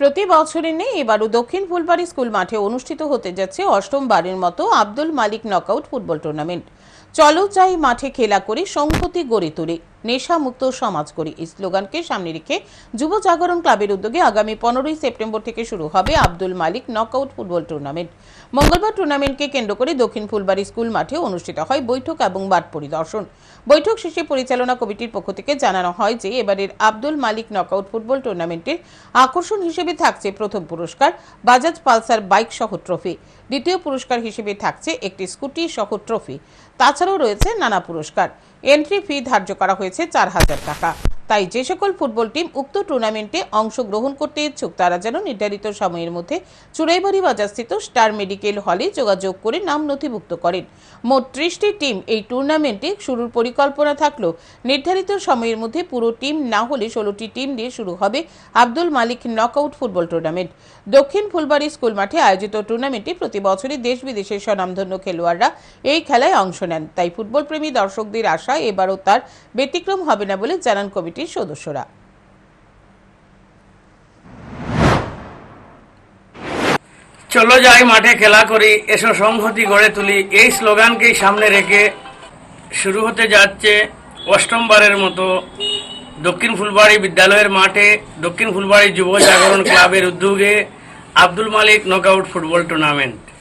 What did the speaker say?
প্রতি বছরই নেই, এবারও দক্ষিণ ফুলবাড়ি স্কুল মাঠে অনুষ্ঠিত হতে যাচ্ছে অষ্টমবারের মতো Abdul Malik knockout football tournament চলো চাই মাঠে খেলা করে সংহতি গড়ে তুলি। নেশামুক্ত সমাজ করি। এই স্লোগানকে সামনে রেখে যুব জাগরণ ক্লাবের উদ্যোগে আগামী পনেরোই সেপ্টেম্বর থেকে শুরু হবে Abdul Malik knockout football tournament. মঙ্গলবার টুর্নামেন্টকে কেন্দ্র করে দক্ষিণ ফুলবাড়ি স্কুল মাঠে অনুষ্ঠিত হয় বৈঠক এবং মাঠ পরিদর্শন। বৈঠক শেষে পরিচালনা কমিটির পক্ষ থেকে জানানো হয় যে এবারের আব্দুল মালিক নকআউট ফুটবল টুর্নামেন্টের আকর্ষণ হিসেবে থাকছে প্রথম পুরস্কার, বাজাজ পালসার বাইক সহ ট্রফি। দ্বিতীয় পুরস্কার হিসেবে থাকছে একটি স্কুটি সহ ট্রফি। তাছাড়াও রয়েছে নানা পুরস্কার। এন্ট্রি ফি ধার্য করা হয়েছে চার হাজার টাকা। তাই যে সকল ফুটবল টিম উক্ত টুর্নামেন্টে অংশগ্রহণ করতে ইচ্ছুক, তারা যেন নির্ধারিত সময়ের মধ্যে চুড়াইবাড়ি বাজারস্থিত স্টার মেডিকেল হলে যোগাযোগ করে নাম নথিভুক্ত করেন। মোট ত্রিশটি টিম এই টুর্নামেন্টে শুরুর পরিকল্পনা থাকলেও নির্ধারিত সময়ের মধ্যে পুরো টিম না হলে ষোলোটি টিম দিয়ে শুরু হবে Abdul Malik knockout football tournament. দক্ষিণ ফুলবাড়ি স্কুল মাঠে আয়োজিত টুর্নামেন্টে প্রতি বছরই দেশ বিদেশের স্বনামধন্য খেলোয়াড়রা এই খেলায় অংশ নেন। তাই ফুটবল প্রেমী দর্শকদের আশা এবারও তার ব্যতিক্রম হবে না বলে জানান কমিটির সদস্যরা। চলো যাই মাঠে খেলা করি, এসো সংহতি গড়ে তুলি। এই স্লোগানকেই সামনে রেখে শুরু হতে যাচ্ছে অষ্টমবারের মতো দক্ষিণ ফুলবাড়ি বিদ্যালয়ের মাঠে, দক্ষিণ ফুলবাড়ি যুব জাগরণ ক্লাবের উদ্যোগে Abdul Malik knockout football tournament